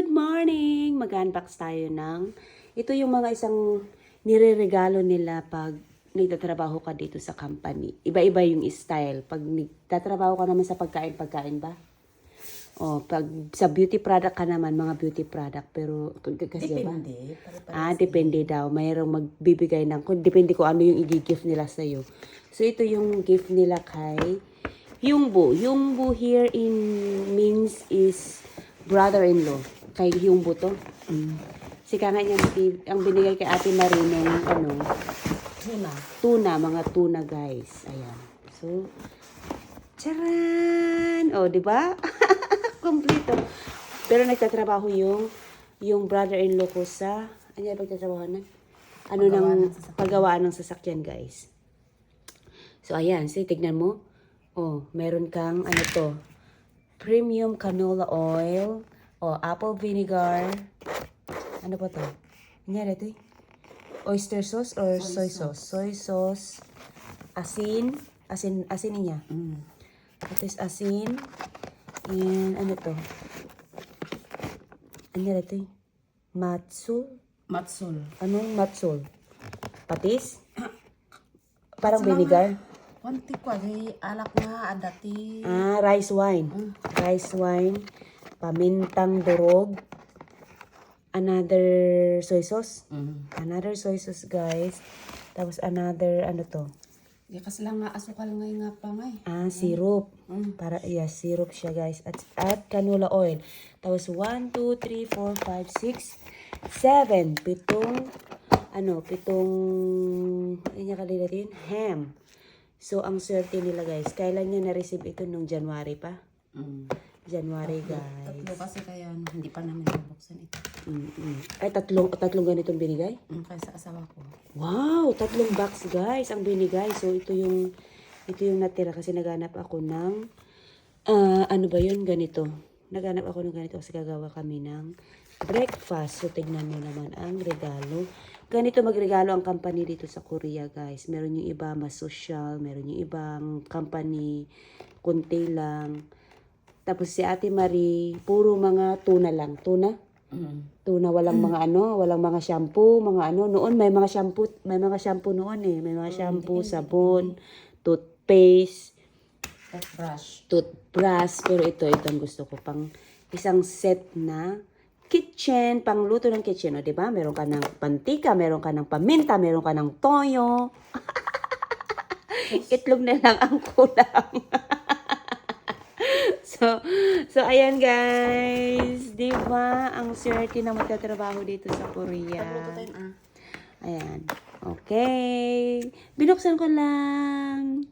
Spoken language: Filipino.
Good morning! Mag-unbox tayo ng... Ito yung mga isang nire-regalo nila pag nagtatrabaho ka dito sa company. Iba-iba yung style. Pag nagtatrabaho ka naman sa pagkain-pagkain ba? O, pag sa beauty product ka naman, mga beauty product. Pero, kasi ba? Depende. Pare-pares Ah, depende daw. Mayroong magbibigay ng, depende ko ano yung i-gift nila sa'yo. So, ito yung gift nila kay Hyungbu. Hyungbu here in means is brother-in-law. Kay Hyungbu to. Mm. Si kanga niya, ang binigay kay Ate Marie ng ano, Tuna. tuna, mga tuna guys. Ayan. So, charan! O, di ba? Kompleto. Pero nagtatrabaho yung yung brother-in-law ko sa ano yung pagtatrabaho na? Ano ng paggawaan ng sasakyan, guys. So, ayan. See, tignan mo. Oh, meron kang ano to. Premium canola oil. Oh, apple vinegar. Ano pa to? Nangyari ito eh. Oyster sauce or soy, sauce? Soy sauce. Asin. Asin, asin niya. Mm. Tapos asin. And ano to? Yan ito eh? Matsul? Matsul. Anong matsul? Patis? Parang Salamat. vinegar? Konti ko ay alak nga adati. Ah, rice wine. Rice wine. Pamintang durog. Another soy sauce. Mm. Another soy sauce, guys. Tapos another, ano to? Di kasi lang nga asukal ngay nga pa ngay. Ah, syrup. Mm. Para, yeah, syrup siya, guys. At, at canola oil. Tapos, 1, 2, 3, 4, 5, 6, 7. Pitong, ano, pitong, ano niya kanila din? Ham. So, ang swerte nila, guys. Kailan niya na-receive ito? Nung January pa? Mm. January, guys. Tatlo kasi kaya ano, hindi pa namin nabuksan ito. Mm-mm. Ay, tatlong, tatlong ganitong binigay? Mm, kaya sa asawa ko. Wow! Tatlong box, guys, ang binigay. So, ito yung, ito yung natira kasi naganap ako ng, ah, ano ba yun? Ganito. Naganap ako ng ganito kasi gagawa kami ng breakfast. So, tignan mo naman ang regalo. Ganito magregalo ang company dito sa Korea, guys. Meron yung iba mas social, meron yung ibang company, kunti lang. Tapos si Ate Marie, puro mga tuna lang. Tuna? Mm. tuna walang mga ano, walang mga shampoo, mga ano. Noon may mga shampoo, may mga shampoo noon eh. May mga shampoo, sabon, toothpaste, Toothbrush. toothbrush. Pero ito, ito ang gusto ko. Pang isang set na kitchen, pang luto ng kitchen. O, di ba? Meron ka ng pantika, meron ka ng paminta, meron ka ng toyo. Itlog na lang ang kulang. so, so ayan guys. Di ba? Ang swerte na magtatrabaho dito sa Korea. Ah. Ayan. Okay. Binuksan ko lang.